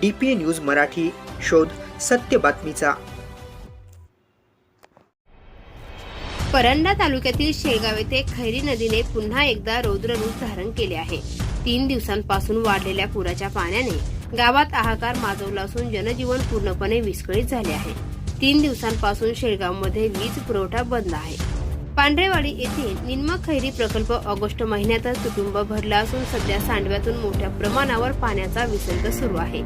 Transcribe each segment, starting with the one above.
D P A news Marathi शोध सत्य बातमीचा. परंडा तालुक्यातील शेगाव येथे खैरी नदीने पुन्हा एकदा रौद्ररूप धारण केले आहे. तीन दिवसांपासून वाढलेल्या पुराच्या पाण्याने गावात हाहाकार माजवला असून जनजीवन पूर्णपणे विस्कळीत झाले आहे. तीन दिवसांपासून शेळगावमध्ये वीज पुरवठा बंद आहे. पांढरेवाडी येथे निम्म खैरी प्रकल्प ऑगस्ट महिन्यातच तुटुंब भरला असून सध्या सांडव्यातून मोठ्या प्रमाणावर पाण्याचा विसर्ग सुरू आहे.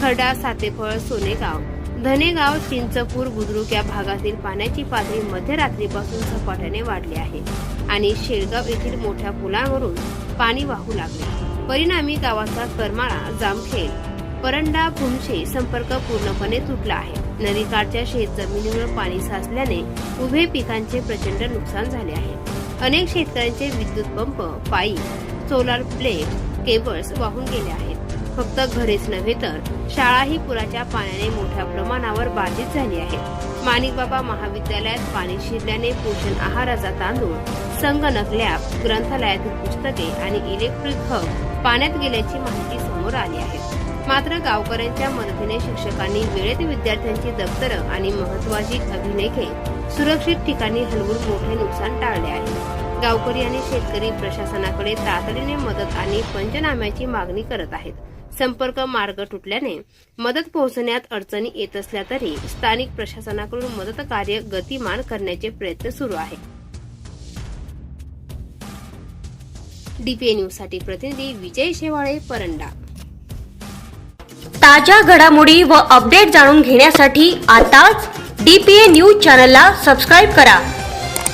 खरडा सातेफळ सोनेगाव धनेगाव चिंचपूर बुद्रुक या भागातील पाण्याची पातळी मध्यरात्रीपासून झपाट्याने वाढली आहे आणि शेळगाव येथील मोठ्या पुलावरून पाणी वाहू लागले. परिणामी गावाचा करमाळा जामखेड परंडा पुंशे संपर्क पूर्णपणे तुटला आहे. नदीकाठच्या शेत जमिनीवर पाणी साचल्याने उभे पिकांचे प्रचंड नुकसान झाले आहे. अनेक शेतकऱ्यांचे विद्युत pump pipe solar plate cables वाहून गेले आहेत. फक्त घरेच नव्हे तर शाळाही पुराच्या पाण्याने मोठ्या प्रमाणावर बाधित झाली आहे. माणिकबाबा महाविद्यालयात पाणी शिरल्याने पोषण आहाराचा तांदूळ संगणक लॅब ग्रंथालयातील पुस्तके आणि इलेक्ट्रिक हब पाण्यात गेल्याची माहिती समोर आली आहे. मात्र गावकऱ्यांच्या मदतीने शिक्षकांनी वेळेत विद्यार्थ्यांची दप्तरं आणि महत्वाची अभिलेखे सुरक्षित ठिकाणी हलवून मोठे नुकसान टाळले आहे. गावकरी आणि शेतकरी प्रशासनाकडे तातडीने मदत आणि पंचनाम्याची मागणी करत आहेत. संपर्क मार्ग तुटल्याने मदत पोहोचण्यात अडचणी येत असल्या तरी स्थानिक प्रशासनाकडून मदत कार्य गतिमान करण्याचे प्रयत्न सुरू आहेत डीपीए न्यूजसाठी प्रतिनिधी विजय शेवाळे परंडा. ताज्या घडामोडी व अपडेट जाणून घेण्यासाठी आताच डीपीए न्यूज चॅनलला सबस्क्राईब करा.